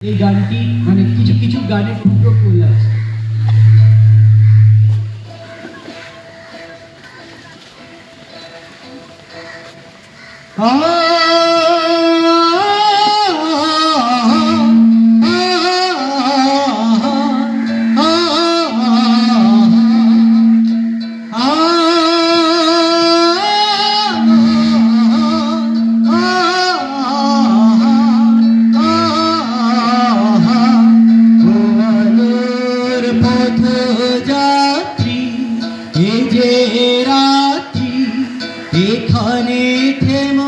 এই গানটি মানে কিছু কিছু গানের টুকরো ফুল আছে আলোর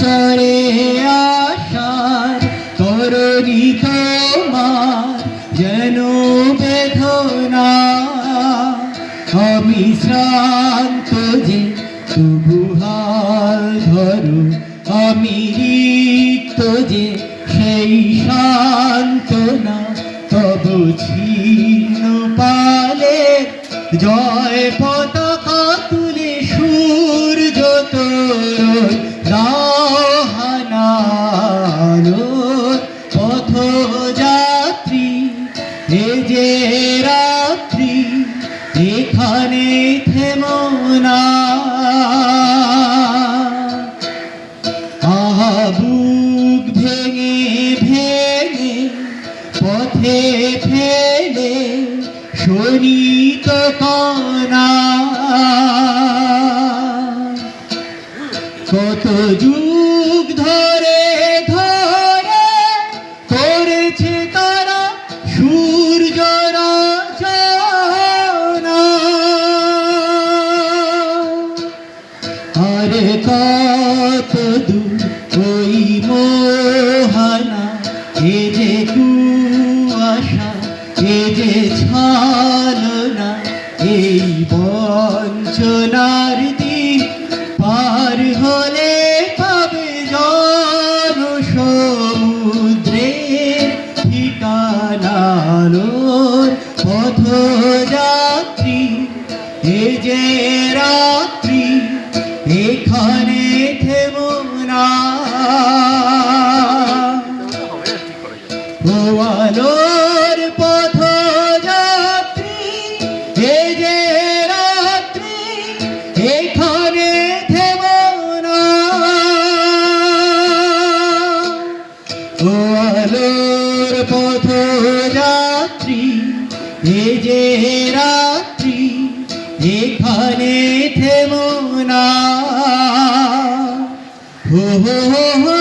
চরে আশার তরণি তোমার যেন বেদনা। আমি শ্রান্ত যে তবু হাল ধরো, আমি রিক্ত যে সেই সান্ত্বনা। তব ছিন্ন পালে জয় পতাকা তোর দাহানালো পথ যাত্রী এ যে রাত্রি এখানে থেমো না। বুক ভেঙে ভেঙে পথে ফেলে শোনিত কনা কত যুগ সমুদ্রের ঠিকানালোর পথযাত্রী এ যে রাত্রি এখানে থেমো না। এ যে রাত্রি এখানে থেমো না। হো হো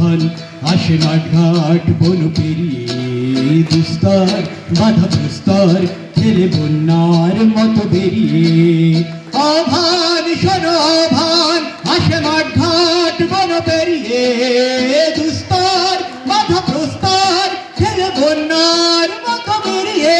আহ্বান আসে মাঠ ঘাট, বন পেরিয়ে দুস্তর বাধা প্রস্তর খেলে বন্যার মতো বেরিয়ে। আহ্বান শোনো আহ্বান আসে মাঠ ঘাট, বন পেরিয়ে দুস্তর বাধা প্রস্তর খেলে বন্যার মতো বেরিয়ে।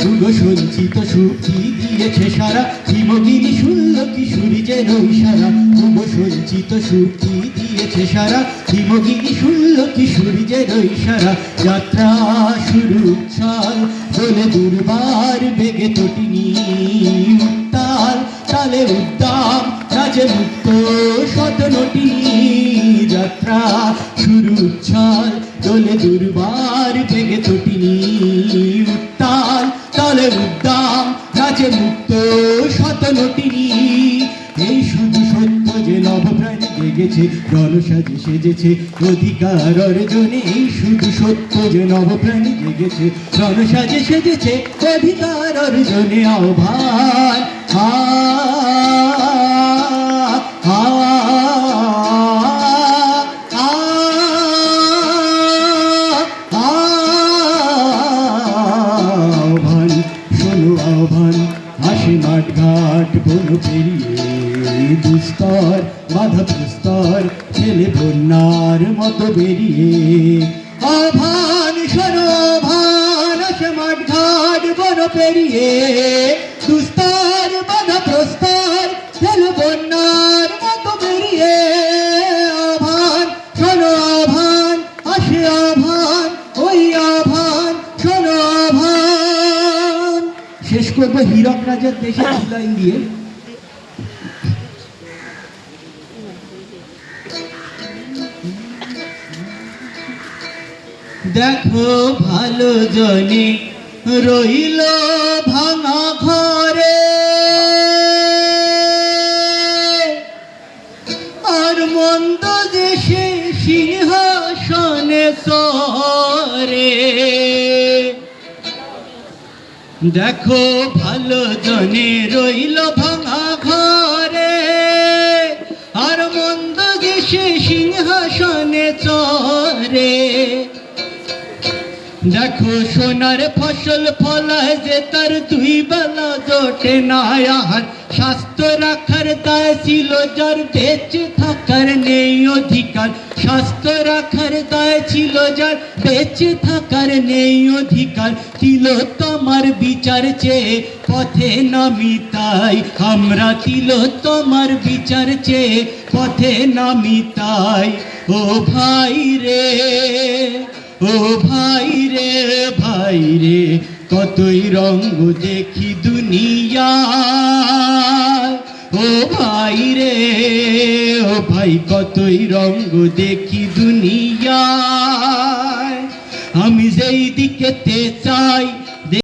দুর্গ সঞ্চিত শক্তি দিয়েছে সারা, হিমগিরি শুনল কিশোরী। যেন ইশারা দুর্গ সঞ্চিত শক্তি দিয়েছে সারা। হিমগিরি শুনল কিশোরী যেন ইশারা যাত্রা শুরু উচ্ছাল বলে, দুর্বার বেগে তটিনি উত্তাল। তালে উদ্দাম, রাজে মুক্ত শত নটিনী যাত্রা শুরু উচ্ছাল দোলে দুর্বার বেগে তটিনি উত্তাল। তালে উদ্দাম, রাজে মুক্ত শত নটিনী এই শুধু সত্য যে নবপ্রাণী জেগে জেগেছে রণসাজে সেজেছে, অধিকার অর্জনে এই শুধু সত্য যে নবপ্রাণী জেগেছে রণসাজে সেজেছে, অধিকার অর্জনে আহ্বান। আহ্বান, শোনো আহ্বান, আসে মাঠ ঘাট বন পেরিয়ে দুস্তর বাধা প্রস্তর ছেলে বন্যার মতো বেরিয়ে। শোনো আহ্বান আসে ঘাট বন পেরিয়ে। দুস্তর বাধা প্রস্তর, ছেলে বন্যার মতো বেরিয়ে। আভান শোনো আহ্বান আসে আহ্বান ওই আভান, শোনো আহ্বান শেষ করব হীরক রাজার দেশে দিয়ে দেখো ভালো জনে রইল ভাঙা ঘরে। আর মন্দ দেশে সিংহাসনে সরে। দেখো ভালো জনে রইল ভাঙা ঘরে। আর মন্দ দেশে সিংহাসনে চরে দেখো সোনার ফসল ফলায় যে তার দুই বেলা জোটে না স্বাস্থ্য রাখার দায় ছিল যার, বেঁচে থাকার নেই অধিকার। স্বাস্থ্য রাখার দায় ছিল যার, বেঁচে থাকার নেই অধিকার। ছিল তোমার বিচার চেয়ে, পথে নামি তাই। আমরা তিল তোমার বিচার চেয়ে, পথে নামি তাই। ও ভাই রে। ও ভাই রে ভাই রে কতই রঙ্গ দেখি দুনিয়া ও ভাই রে ও ভাই, কতই রঙ্গ দেখি দুনিয়া আমি যেই দিকেতে চাই